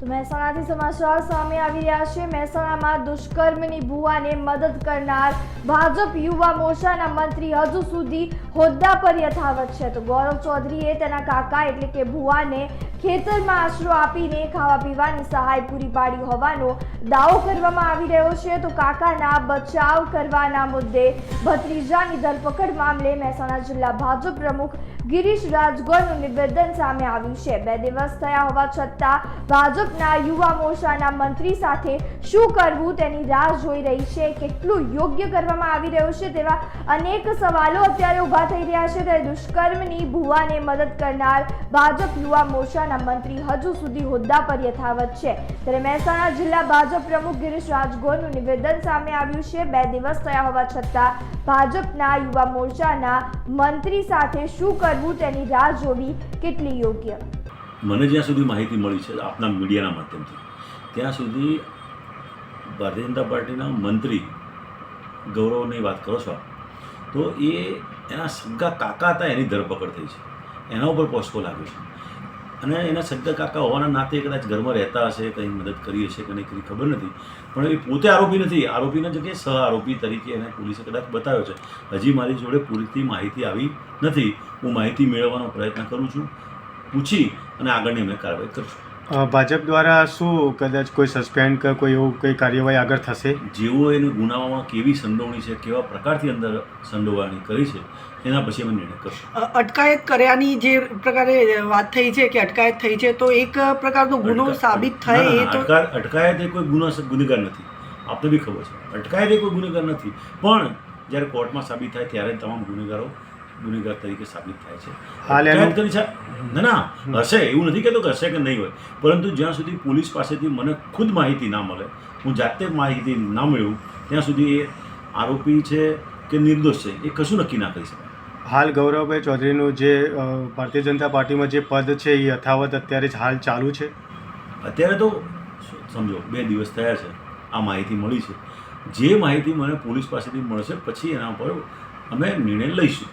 તો મહેસાણાથી સમાચાર, સામે આવી રહ્યા છે. મહેસાણામાં દુષ્કર્મની ભુવાને મદદ કરનાર ભાજપ યુવા મોરચાના મંત્રી હજુ સુધી હોદ્દા પર યથાવત છે. તો ગૌરવ ચૌધરીએ તેના કાકા એટલે કે ભુવાને ખેતરમાં આશરો આપીને ખાવા પીવાની સહાય પૂરી પાડી હોવાનો દાવો કરવામાં આવી રહ્યો છે. તો કાકાના બચાવ કરવાના મુદ્દે ભત્રીજાની ધરપકડ મામલે મહેસાણા જિલ્લા ભાજપ પ્રમુખ ગિરીશ રાજગોરનું નિવેદન સામે આવ્યું છે. બે દિવસ થયા હોવા છતાં ભાજપના યુવા મોરચાના મંત્રી સાથે શું કરવું તેની રાહ જોઈ રહી છે, કેટલું યોગ્ય કરવામાં આવી રહ્યું છે તેવા અનેક સવાલો અત્યારે ઊભા થઈ રહ્યા છે. ત્યારે દુષ્કર્મની ભુવાને મદદ કરનાર ભાજપ યુવા મોરચાના મંત્રી હજુ સુધી હોદ્દા પર યથાવત છે. ત્યારે મહેસાણા જિલ્લા ભાજપ પ્રમુખ ગિરીશ રાજગોરનું નિવેદન સામે આવ્યું છે. બે દિવસ થયા હોવા છતાં ભાજપના યુવા મોરચાના મંત્રી સાથે શું કરવું તેની રાહ જોવી કેટલી યોગ્ય? મને જ્યાં સુધી માહિતી મળી છે આપના મીડિયાના માધ્યમથી, ત્યાં સુધી ભારતીય જનતા પાર્ટીના મંત્રી ગૌરવની વાત કરો છો તો એ એના સગા કાકા હતા એની ધરપકડ થઈ છે. એના ઉપર પોસ્કો લાગ્યો છે. અને એના સગા કાકા હોવાના નાતે કદાચ ઘરમાં રહેતા હશે, કંઈ મદદ કરી હશે કે નહીં કરી ખબર નથી. પણ એ પોતે આરોપી નથી. આરોપીના જગ્યાએ સહ આરોપી તરીકે એને પોલીસે કદાચ બતાવ્યો છે. હજી મારી જોડે પૂરતી માહિતી આવી નથી. હું માહિતી મેળવવાનો પ્રયત્ન કરું છું. પૂછી અને આગળની અમે કાર્યવાહી કરશું. ભાજપ દ્વારા શું કદાચ કોઈ સસ્પેન્ડ કે કોઈ એવું કોઈ કાર્યવાહી આગળ થશે? જેઓ એને ગુનામાં કેવી સંડોવણી છે કેવા પ્રકારથી અંદર સંડોવણી કરી છે એના પછી અમે નિર્ણય કરશું. અટકાયત કર્યાની જે પ્રકારે વાત થઈ છે કે અટકાયત થઈ છે તો એક પ્રકારનો ગુનો સાબિત થાય એ તો અટકાયત એ કોઈ ગુનો ગુનેગાર નથી. આપને બી ખબર છે. અટકાયત એ કોઈ ગુનેગાર નથી. પણ જ્યારે કોર્ટમાં સાબિત થાય ત્યારે તમામ ગુનેગારો ગુનેગાર તરીકે સાબિત થાય છે. હાલ કરી છે ના ના હશે એવું નથી કહેતો કે હશે કે નહીં હોય. પરંતુ જ્યાં સુધી પોલીસ પાસેથી મને ખુદ માહિતી ના મળે હું જાતે માહિતી ના મળ્યું ત્યાં સુધી એ આરોપી છે કે નિર્દોષ છે એ કશું નક્કી ના કરી શકાય. હાલ ગૌરવભાઈ ચૌધરીનું જે ભારતીય જનતા પાર્ટીમાં જે પદ છે એ યથાવત અત્યારે હાલ ચાલુ છે? અત્યારે તો સમજો બે દિવસ થયા છે આ માહિતી મળી છે. જે માહિતી મને પોલીસ પાસેથી મળશે પછી એના પર અમે નિર્ણય લઈશું.